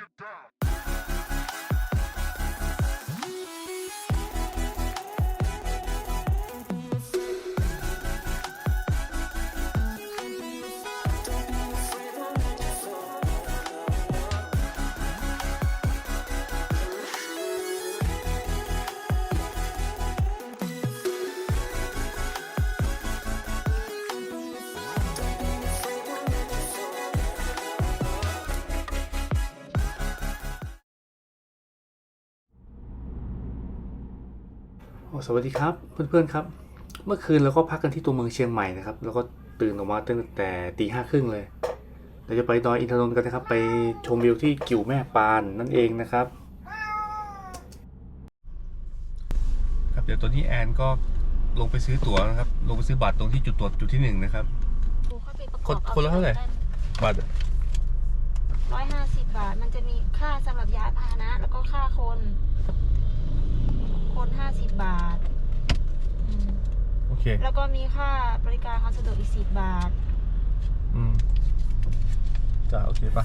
โอ้ สวัสดีครับเพื่อนๆครับ เมื่อคืนเราก็พักกันที่ตัวเมืองเชียงใหม่นะครับ แล้วก็ตื่นออกมาตั้งแต่ตีห้าครึ่งเลยเราจะไปดอยอินทนนท์กันนะครับ ไปชมวิวที่กิ่วแม่ปานนั่นเองนะครับ ครับเดี๋ยวตอนนี้แอนก็ลงไปซื้อตั๋วนะครับ ลงไปซื้อบัตรตรงที่จุดตรวจจุดที่หนึ่งนะครับ คนคนละเท่าไหร่บัตรร้อยห้าสิบบาท มันจะมีค่าสำหรับย้ายพาหนะ แล้วก็ค่าคน คนห้าสิบบาทอืมโอเค แล้วก็มีค่าบริการความสะดวกอีกสิบบาท อืมจ้าโอเคปะ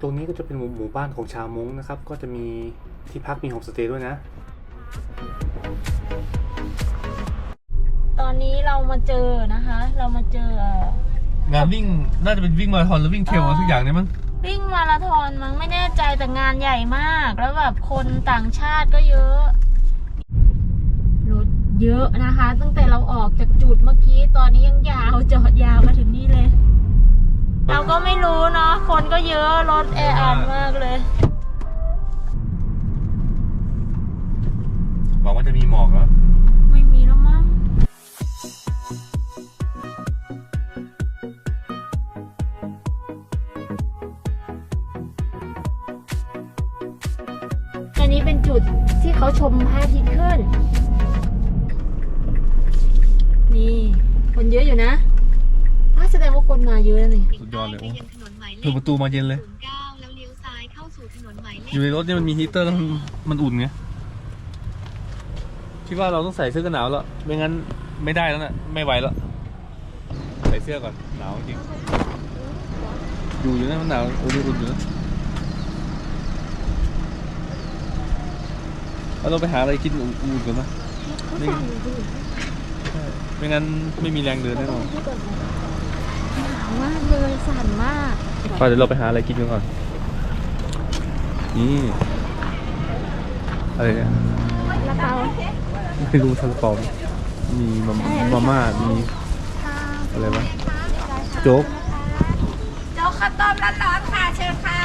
ตรงนี้ก็จะเป็นหมู่หมู่บ้านของชาวม้งนะครับ ก็จะมีที่พักมีโฮมสเตย์ด้วยนะ ตอนนี้เรามาเจอนะคะ เรามาเจอเอ่องานวิ่งน่าจะเป็นวิ่งมาราธอนหรือวิ่งเทรลอะไรสักอย่างเนี่ยมั้งวิ่ง มาราธอนมั้งไม่แน่ใจแต่งานใหญ่มาก แล้วแบบคนต่างชาติก็เยอะ รถเยอะนะคะ ตั้งแต่เราออกจากจุดเมื่อกี้ตอนนี้ยังยาวจอดยาวมาถึงนี่เลย เราก็ไม่รู้เนาะคนก็เยอะรถแออัดมากเลยบอกว่าจะมีหมอกเหรอ นะนี่สุดยอดเลยโอ้ไปงถนนหมายเลเปิดขประตูมาเย็นเลย09แล้วเลี้ยวซ้ายเข้าสู่ถนนหมายเลอขยู่ในรถเนี่ยมันมีฮีตเตอร์แล้วมันมันอุ่นไงคิดว่าเราต้องใส่เสื้อกันหนาวแล้วไม่งั้นไม่ได้แล้วนะไม่ไหวแล้วใส่เสื้อก่อนหนาวจริงอยู่อยู่นะมันหนาวอุ่นๆอุ่นอยู่นะเราต้องไปหาอะไรกินอุ่นๆก่อนนะไม่งั้นใช่ไม่งั้นไม่มีแรงเดินแน่นอนหนาว มากเลยสั่นมากไปเดี๋ยวเราไปหาอะไรกินกันก่อน นี่ อะไรเนี่ยแล้วเราไม่รู้ซาลาเปามีมามาม่า มีอะไรวะ โจ๊ก โจ๊กข้าวต้มร้อนๆค่ะเชิญค่ะ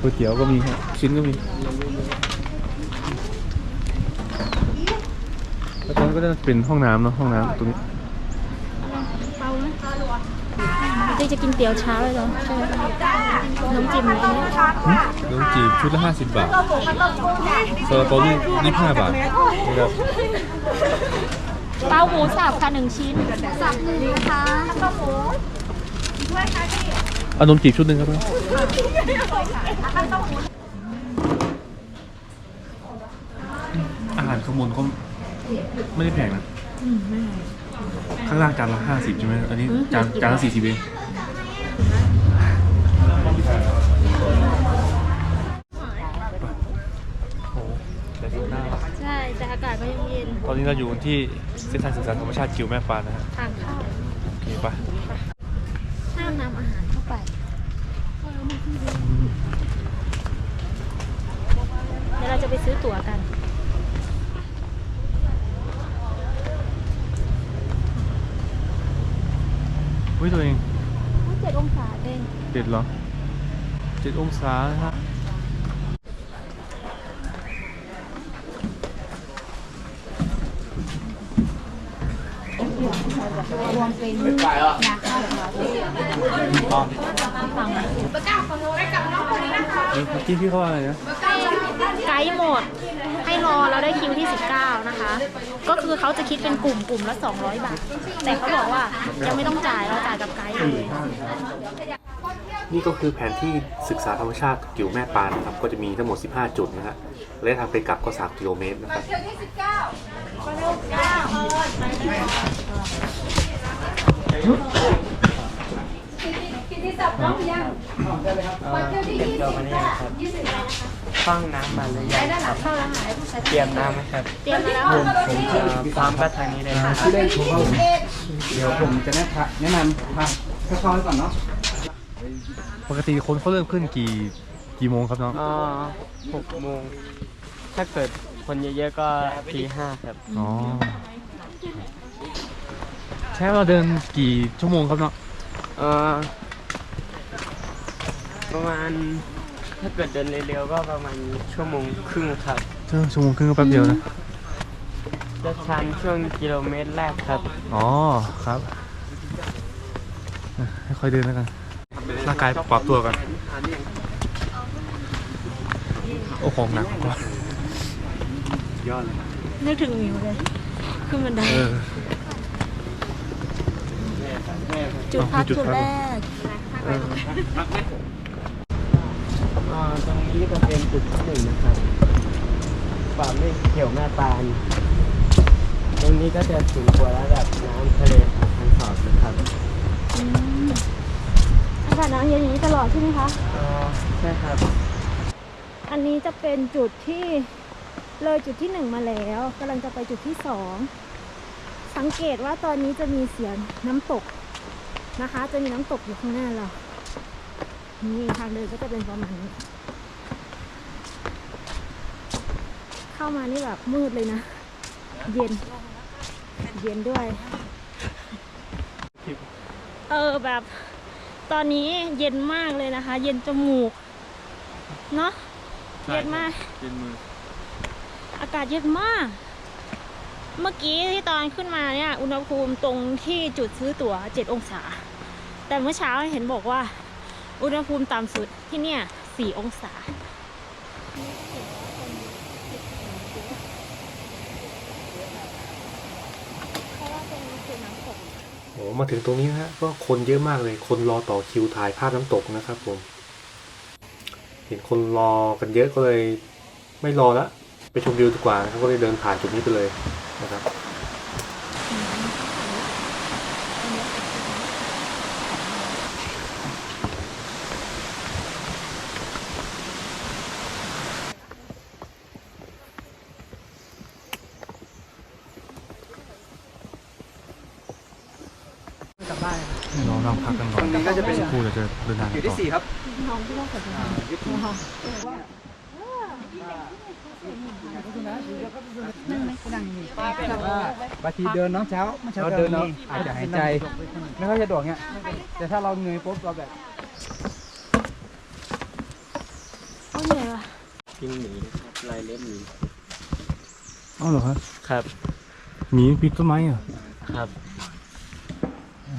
ก๋วยเตี๋ยวก็มีครับชิ้นก็มี แล้วตรงนั้นก็จะเป็นห้องน้ำเนาะห้องน้ำตรงนี้ที่จะกินเตี๋ยวเช้าเลยเหรอใช่ไหมน้ำจิ้มอะไรเนี่ยน้ำจีบชุดละ50 บาทซาลาเปาลูก25 บาทนะครับเปาหมูสับค่ะหนึ่งชิ้นสับหนึ่งค่ะข้าหมูเอานมจีบชุดหนึ่งครับอาหารข้างบนก็ ไม่ได้แพงนะข้างล่างจานละห้าสิบใช่ไหมอันนี้จานจานละสี่สิบเองโอ้แต่ดูหน้าใช่แต่อากาศก็ยังเย็นตอนนี้เราอยู่กันที่เส้นทางสื่อสารธรรมชาติกิวแม่ปานนะฮะทางเข้าโอเคปะห้ามนำอาหารเข้าไป เดี๋ยวเราจะไปซื้อตั๋วกัน เฮ้ยตัวเองเจ็ดองศาเองเจ็ดเหรอเจ็ดองศานะฮะเมื่อกี้พี่เขาว่าอะไรนะไกด์หมดให้ รอเราได้คิวที่ 19 นะคะ ก็คือเขาจะคิดเป็นกลุ่มกลุ่มละ 200 บาท แต่เขาบอกว่ายังไม่ต้องจ่ายเราจ่ายกับไกด์เลย นี่ก็คือแผนที่ศึกษาธรรมชาติกิ่วแม่ปานนะครับ ก็จะมีทั้งหมด 15 จุดนะฮะระยะทางไปกลับก็ 3 กิโลเมตรนะครับ ฟังน้ำมาเลยยังครับเตรียมน้ำไหมครับเตรียมมาแล้วผมผมจะพร้อมก็ทางนี้เลยครับ ชื่อเล่นของผมเดี๋ยวผมจะแนะนำแนะนำทางค่อยๆก่อนเนาะปกติคนเขาเริ่มขึ้นกี่กี่โมงครับน้องอ๋อหกโมง ถ้าเกิดคนเยอะๆก็ตีห้าครับ อ๋อ ใช้เราเดินกี่ชั่วโมงครับเนาะเออ ประมาณ ถ้าเกิดเดินเร็วๆก็ประมาณชั่วโมงครึ่งครับชั่วโมงครึ่งก็แป๊บเดียวนะ จะชันช่วงกิโลเมตรแรกครับ อ๋อครับให้ค่อยเดินแล้วกัน ร่างกายปรับตัวกัน โอ้ของหนักกว่า นึกถึงหมิวเลย ขึ้นบันไดเออ จุดพักจุดจุดพักแรกอ่า ตรงนี้ก็เป็นจุดที่หนึ่งนะครับป่าไม่เขียวแม่ตาล ตรงนี้ก็จะสูงกว่าระดับน้ำทะเลของทางขอบนะครับอากาศหนาวเย็นอย่างนี้ตลอดใช่ไหมคะ อ๋อใช่ครับ อันนี้จะเป็นจุดที่เลยจุดที่หนึ่งมาแล้วกำลังจะไปจุดที่สองสังเกตว่าตอนนี้จะมีเสียงน้ำตกนะคะ จะมีน้ำตกอยู่ข้างหน้าเรานี่ทางเดินก็จะเป็นประมาณนี้ เข้ามานี่แบบมืดเลยนะ เย็น เย็นด้วย เออแบบตอนนี้เย็นมากเลยนะคะ เย็นจมูก เนาะเย็นมาก เย็นมือ อากาศเย็นมาก เมื่อกี้ที่ตอนขึ้นมาเนี่ย อุณหภูมิตรงที่จุดซื้อตั๋ว7องศา แต่เมื่อเช้าเห็นบอกว่า อุณหภูมิต่ำสุดที่เนี่ย4องศา อ้มาถึงตรงนี้นะฮะก็คนเยอะมากเลย คนรอต่อคิวถ่ายภาพน้ำตกนะครับผม เห็นคนรอกันเยอะก็เลยไม่รอละไปชมวิวดีกว่านะครับก็เลยเดินผ่านจุดนี้ไปเลยนะครับ กลับบ้านเรานั่งพักกันก่อนตรงนี้ก็จะเป็นสักครู่เดี๋ยวจะเดินทางอกันยู่ต่ที่อสี่ครับน้องที่ว่าเกิดอะไรยึดที่บางทีเดินเน้องเช้าเราเดินเนาะอาจจะหายใจไม่ค่อยสะดวกเนี่ยแต่ถ้าเราเงยปุ๊บเราแบบโอ้เหนื่อยว่ะพิงหมีนะครับลายเล็บหมีอ๋อเหรอครับครับหมีปีนต้นไม้เหรอ ครับ เห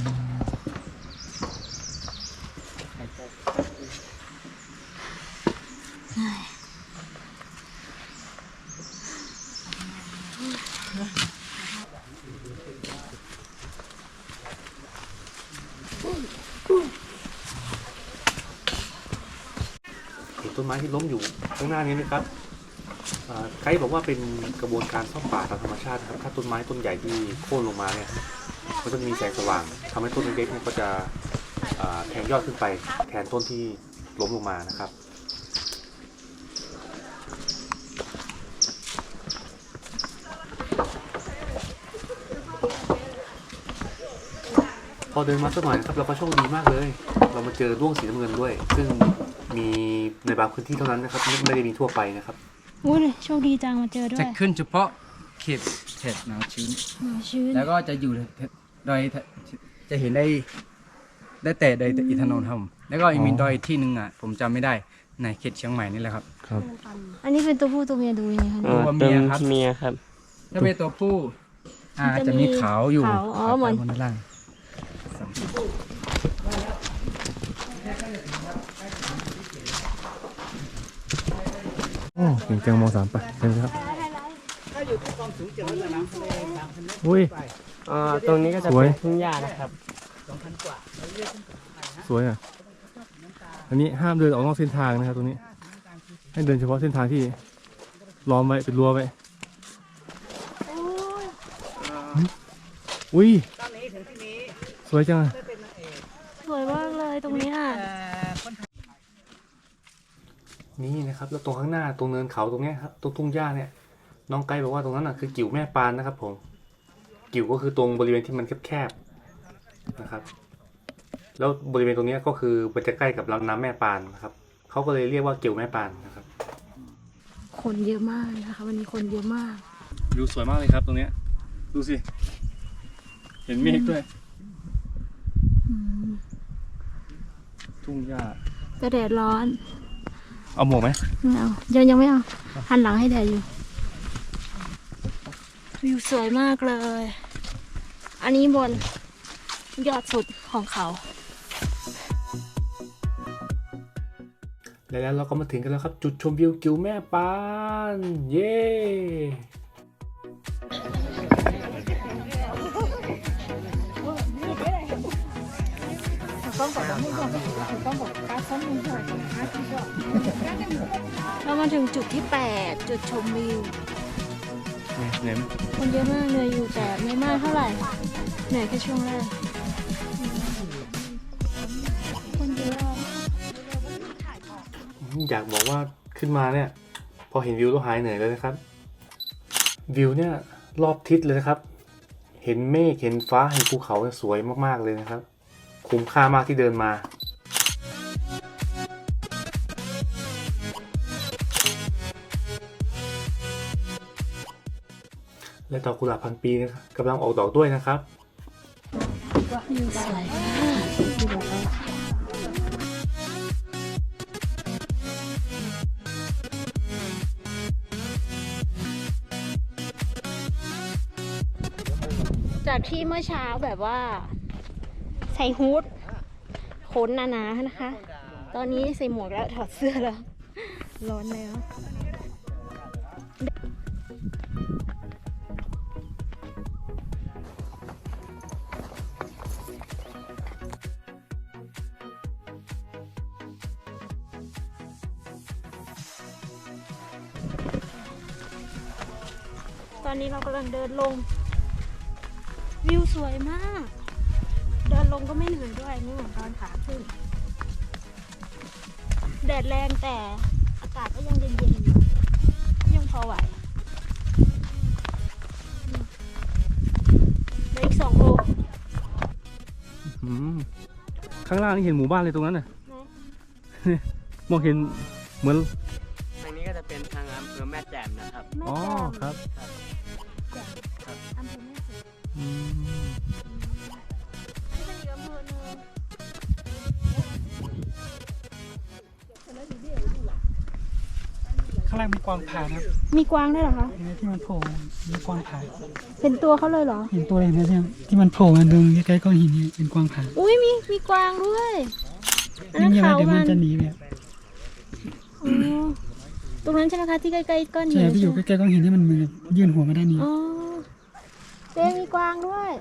็นต้นไม้ที่ล้มอยู่ข้างหน้านี้ไหมครับไกด์บอกว่าเป็นกระบวนการซ่อมป่าตามธรรมชาตินะครับถ้าต้นไม้ต้นใหญ่ที่โค่นลงมาเนี่ยก็จะมีแสงสว่างทำให้ต้นเล็กๆเนี่ยก็จะแทงยอดขึ้นไปแทนต้นที่ล้มลงมานะครับพอเดินมาสักหน่อยครับเราก็โชคดีมากเลย เรามาเจอด้วงสีน้ำเงินด้วย ซึ่ง มีในบางพื้นที่เท่านั้นนะครับไม่ไม่ได้มีทั่วไปนะครับ อุ้ยโชคดีจังมาเจอด้วจะยขึ้นเฉพาะเขตเขตหนาวชื้น หนาวชื้นแล้วก็จะอยู่ดอยจะเห็นได้ได้แต่ดอยอินทนนท์ครับผมแล้วก็มีอ๋อ ดอยที่หนึ่งอะ ผมจำไม่ได้ในเขตเชียงใหม่นี่แหละครับ ครับ อันนี้เป็นตัวผู้ตัวเมียดูยังไงคะ อ่าตัวเมีเป็นยครับ เมียครับ ถ้าเป็นตัวผู้อ่ามันจะจะมีมีขาวอยู่ขาวอ๋อเหมือน บนด้านล่าง อ้เก่งจังมสามไปเชิญครับอุ้ย อ่าตรงนี้ก็จะสวยเป็นทุ่งหญ้านะครับ สวยอะ อันนี้ห้ามเดินออกนอกเส้นทางนะครับตรงนี้ ให้เดินเฉพาะเส้นทางที่ล้อมไว้เป็นรั้วไว้อุ้ย สวยจังอะสวยมากเลยตรงเนี้ย นี่นะครับ แล้วตรงข้างหน้าตรงเนินเขาตรงเนี้ยครับตรงทุ่งหญ้าเนี่ย น้องไกด์บอกว่าตรงนั้นน่ะคือกิ่วแม่ปานนะครับ ผม กิ่วก็คือตรงบริเวณที่มันแคบๆนะครับ แล้วบริเวณตรงเนี้ยก็คือมันจะใกล้กับลำน้ำแม่ปานนะครับเขาก็เลยเรียกว่ากิ่วแม่ปานนะครับ คนเยอะมากนะคะ วันนี้คนเยอะมากวิวสวยมากเลยครับ ตรงเนี้ย ดูสิ เห็นเมฆด้วยทุ่งหญ้าแต่แดดร้อน เอาหมวกไหมไม่เอายังยังไม่เอาหันหลังให้แดดอยู่ วิวสวยมากเลย อันนี้บนยอดสุดของเขา แล้วเราก็มาถึงกันแล้วครับ จุดชมวิวกิ่วแม่ปาน เย้ เรามาถึงจุดที่ 8 จุดชมวิว เหนื่อยไหมคนเยอะมากเหนื่อยอยู่แต่ไม่มากเท่าไหร่ เหนื่อยแค่ช่วงแรก คนเยอะอยากบอกว่าขึ้นมาเนี่ย พอเห็นวิวแล้วหายเหนื่อยเลยนะครับ วิวเนี่ยรอบทิศเลยนะครับ เห็นเมฆเห็นฟ้าเห็นภูเขาสวยมากๆเลยนะครับ คุ้มค่ามากที่เดินมาและดอกกุหลาบพันปีนะครับกำลังออกดอกด้วยนะครับสวยมากจากที่เมื่อเช้าแบบว่า ส่ฮูดขนหนาๆนะคะ ตอนนี้ใส่หมวกแล้วถอดเสื้อแล้ว ร้อนแล้วตอนนี้เรากำลังเดินลง วิวสวยมาก ลงก็ไม่เหนื่อยด้วยไม่เหมือนตอนขาขึ้น แดดแรงแต่อากาศก็ยังเย็นๆอยู่ยังพอไหวเหลืออีกสองโลอืมข้างล่างนี่เห็นหมู่บ้านเลยตรงนั้นน่ะ มองเห็นเหมือน ทางนี้ก็จะเป็นทางอำเภอแม่แจ่มนะครับ แม่อ๋อแจ่มครับ แจ่มอำเภอแม่แจ่ม อืม ข้างล่างมีกวางผานะครับมีกวางด้วยเหรอคะ เห็นไหมที่มันโผล่มามีกวางผาเป็นตัวเขาเลยเหรอ เห็นตัวอะไรไหมที่ที่มันโผล่มาตรงใกล้ๆก้อนหินนี่เป็นกวางผาอุ้ยมีมีกวางด้วยอันนั้นเงียบๆเขาไว้เดี๋ยวมัมันนจะหนีแบบอ๋อตรงนั้นใช่ไหมคะที่ใกล้ๆก้อนหิใช่นที่อยู่ใกใช่ไหมล้ๆก้อนหินที่มันมันยื่นหัวมาด้านนี้อ๋อเจ๊มีกวางด้วย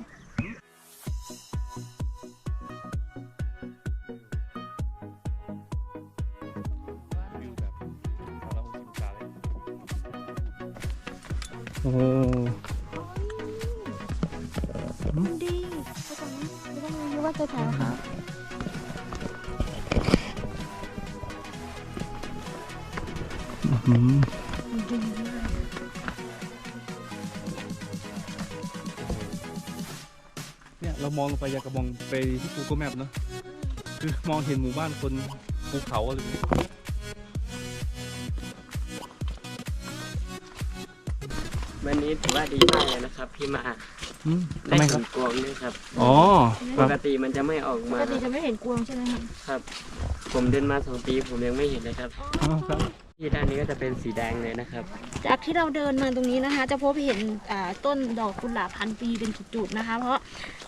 โอ้มันดีไปตรงนั้นไปตรงนั้นหรือว่าจะแถวค่ะอืมดีมากเนี่ยเรามองลงไปอยากกระมองไปที่ Google Map เนอะคือมองเห็นหมู่บ้านคนภูเขาอะไรแบบนี้ย วันนี้ถือว่าดีมากเลยนะครับที่มาอืมได้ทำไมคเห็รับนกวางด้วยครับ อ๋อคปรับกติมันจะไม่ออกปมากติจะไม่เห็นกวางใช่ไหมคะครับ ผมเดินมาสองปีผมยังไม่เห็นเลยครับ อ๋อครับ ที่ด้านนี้ก็จะเป็นสีแดงเลยนะครับ จากที่เราเดินมาตรงนี้นะคะ จะพบเห็นอ่าต้นดอกกุหลาบพันปีเป็นจุดๆนะคะ เพราะ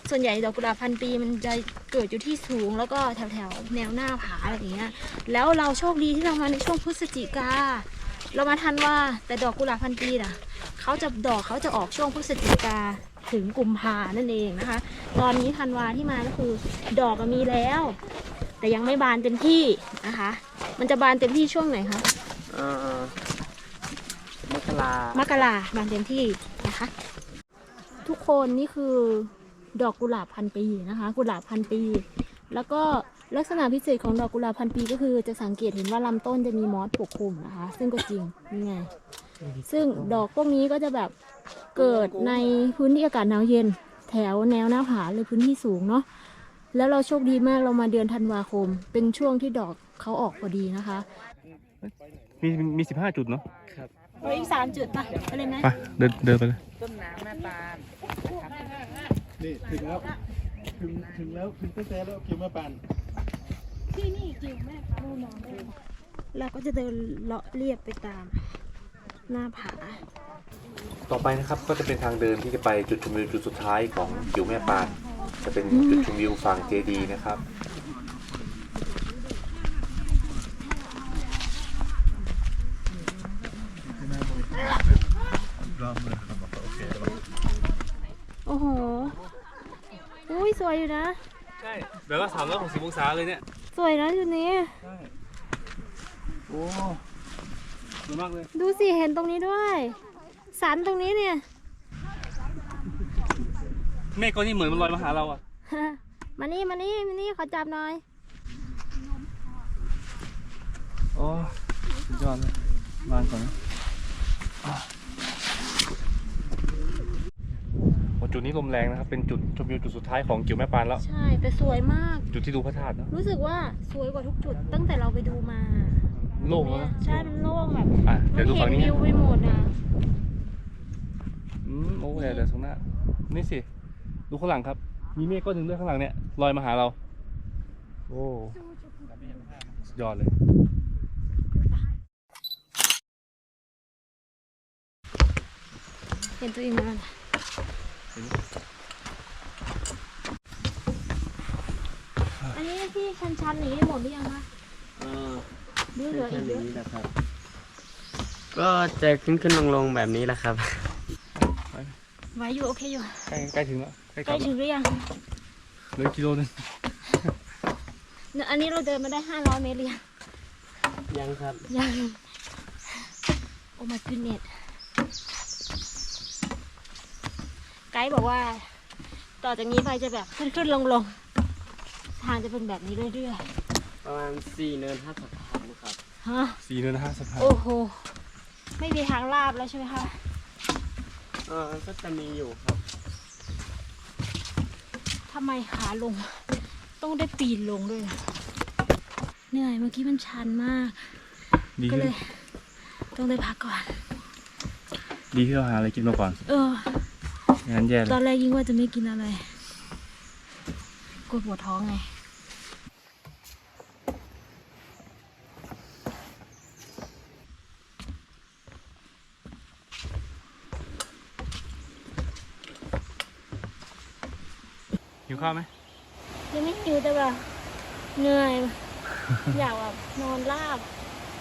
ส่วนใหญ่ดอกกุหลาบพันปีมันจะเกิดอยู่ที่สูง แล้วก็แถวๆแนวหน้าผาอะไรอย่างเงี้ยแล้วเราโชคดีที่เรามาในช่วงพฤศจิกา เรามาทันว่าแต่ดอกกุหลาบพันปีน่ะเขาจะดอกเขาจะออกช่วงพฤศจิกาถึงกุมภานั่นเองนะคะ ตอนนี้ธันวาที่มาก็คือ ดอกอะมีแล้ว แต่ยังไม่บานเต็มที่นะคะ มันจะบานเต็มที่ช่วงไหนคะเอ่อมกรามกราบานเต็มที่นะคะ ทุกคนนี่คือดอกกุหลาบพันปีนะคะ กุหลาบพันปี แล้วก็ ลักษณะพิเศษของดอกกุหลาบพันปีก็คือจะสังเกตเห็นว่าลำต้นจะมีมอสปกคลุมนะคะ ซึ่งก็จริงนี่ไง ซึ่งดอกพวกนี้ก็จะแบบเกิดในพื้นที่อากาศหนาวเย็น แถวแนวหน้าผาหรือพื้นที่สูงเนาะแล้วเราโชคดีมากเรามาเดือนธันวาคม เป็นช่วงที่ดอกเขาออกพอดีนะคะ มีมีสิบห้าจุดเนาะเราอีกสามจุดป่ะไปเลยไหมไปเดินเดินไปเลยต้นน้ำแม่ปานนี่ถึงแล้ว ถึงถึงแล้วถึงตั้งแต่แล้วกิวแม่ปาน ที่นี่กิวแม่ปูนอนได้เราก็จะเดินเลาะเรียบไปตามหน้าผา ต่อไปนะครับก็จะเป็นทางเดินที่จะไปจุดชมวิวจุดสุดท้ายของกิวแม่ปานจะเป็นจุดชมวิวฝั่งเจดีนะครับโอ้โห อุ้ยสวยอยู่นะ ใช่แบบว่าสามร้อยหกสิบองศาเลยเนี่ย สวยนะจุดนี้ ใช่โอ้สวยมากเลย ดูสิ เห็นตรงนี้ด้วย สันตรงนี้เนี่ย เมฆก้อนนี้เหมือนมันลอยมาหาเราอะ มานี่มานี่มานี่ขอจับหน่อย โอ้สุดยอดเลยวางก่อนนะโอ้จุ ดนี้ลมแรงนะครับ เป็นจุดชมวิวจุดสุดท้ายของกิวแม่ปานแล้ว ใช่แต่สวยมาก จุดที่ดูพระธาตุเนอะรู้สึกว่าสวยกว่าทุกจุดตั้งแต่เราไปดูมาโล่งแล้วนะใช่มันโล่งแบบอะมัเดี๋ยวดูฝั่งนี้เห็นวิวไปหมดอะอืมโอ้เดี๋ยวเดี๋ยวตรงหน้านี่สิ ดูข้างหลังครับ มีเมฆก้อนหนึ่งด้วยข้างหลังเนี่ยลอยมาหาเรา โอ้สุดยอดเลยเห็นตัวเองมา อันนี้ที่ชันๆนี้หมดหรือยังคะเอ่อหรือเหลือแค่อีกเยอะนี้นะครับ ก็จะขึ้นขึ้นลงลงๆแบบนี้แหละครับไว้อยู่โอเคอยู่ใกล้ใกล้ถึงแล้วใกล้กใกลัล้บแล้วถึงหรือยังเหลือกิโลนึงเนี่ยอันนี้เราเดินมาได้ห้าร้อยเมตรหรือยังยังครับยังโอ้ my goodness ไกด์บอกว่า ต่อจากนี้ไปจะแบบขึ้นขึ้นลงลงทางจะเป็นแบบนี้เรื่อยประมาณสี่เนินห้าสะพานครับ ๆฮะสี่เนินห้าสะพานโอ้โหไม่มีทางลาบแล้วใช่ไหมคะเออก็จะมีอยู่ครับ ทำไมขาลง ต้องได้ปีนลงด้วยล่ะเหนื่อยเมื่อกี้มันชันมาก ดีก็ขึ้เลนย ต้องได้พักก่อน ดีที่เราหาอะไรกินมาก่อน เออ งั้นแย่เลตอนยแรกยิ่งว่าจะไม่กินอะไรกลัวปวดท้องไงหิวข้าวไหมยังไม่หิวแต่แบบเหนื่อย อยากแบบนอนราบ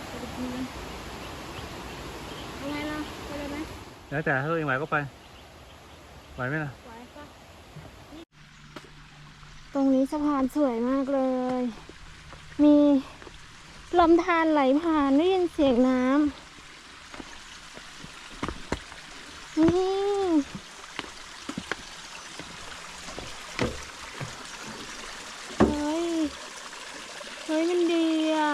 ไปกินไหมเอาไงล่ะไปเลยไหมแล้วแต่ถ้าตัวเองไหวก็ไป ไหวไหมล่ะไหวปะตรงนี้สะพานสวยมากเลย มีลำธารไหลผ่านได้ยินเสียงน้ำนี่เฮ้ย เฮ้ย มันดีอะ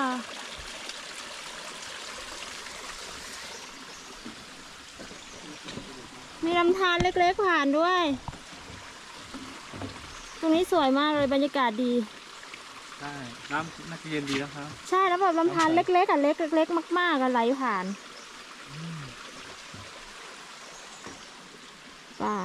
มีลำธารเล็ กๆผ่านด้วย ตรงนี้สวยมากเลยบรรยากาศดี ใช่น้ำน่าจะเย็นดีนะครับ ใช่แล้วแบบลำธารเล็กๆอะเล็กเล็กๆมากๆอะไหลผ่านไป่า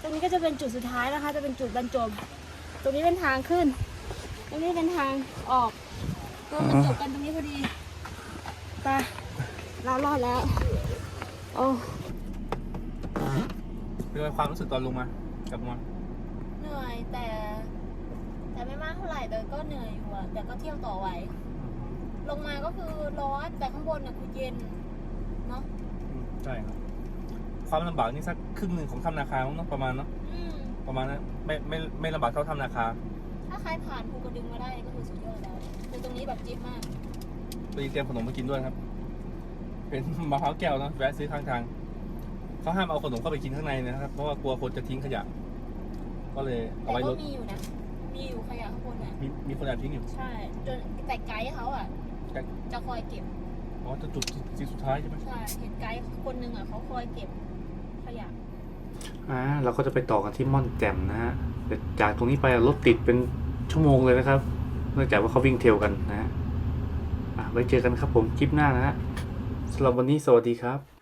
ตรงนี้ก็จะเป็นจุดสุดท้ายนะคะ จะเป็นจุดบรรจบ ตรงนี้เป็นทางขึ้น ตรงนี้เป็นทางออก ก็มันจบกันตรงนี้พอดีไปเรารอดแล้วโอ้เป็นไงความรู้สึกตอนลงมากลับมาเหนื่อยแต่ แต่ไม่มากเท่าไหร่แต่ก็เหนื่อยอยู่อะแต่ก็เที่ยวต่อไหวลงมาก็คือร้อนแต่ข้างบนน่ะคือเย็นเนาะใช่ครับ ความลำบากนี่สักครึ่งหนึ่งของถ้ำนาคามั้งเนาะประมาณเนาะอืมประมาณนั้นไม่ไม่ไม่ลำบากเท่าถ้ำนาคา ถ้าใครผ่านภูกระดึงมาได้ก็คือสุดยอดแล้วคือตรงนี้แบบจิ๊บมากไปเตรียมขนมมากินด้วยครับ เป็นมะพร้าวแก้วเนาะแวะซื้อข้างทางเขาห้ามเอาขนมเข้าไปกินข้างในนะครับ เพราะว่ากลัวคนจะทิ้งขยะ ก็เลยเอาแต่ไว้รก็ถมีอยู่นะ มีอยู่ขยะข้างบนอะ มีมีคนแอบทิ้งอยู่ ใช่จนแต่ไกด์เขาอะ ไกด์ จะคอยเก็บ อ๋อจะจุดจุดสุดท้ายใช่ไหมใช่ เห็นไกด์คนหนึ่งอะเขาคอยเก็บขยะ อ่าเราก็จะไปต่อกันที่ม่อนแจ่มนะฮะแต่ จากตรงนี้ไปรถติดเป็นชั่วโมงเลยนะครับ เนื่องจากว่าเขาวิ่งเทลกันนะฮะอะไว้เจอกันครับผมคลิปหน้านะฮะสำหรับวันนี้สวัสดีครับ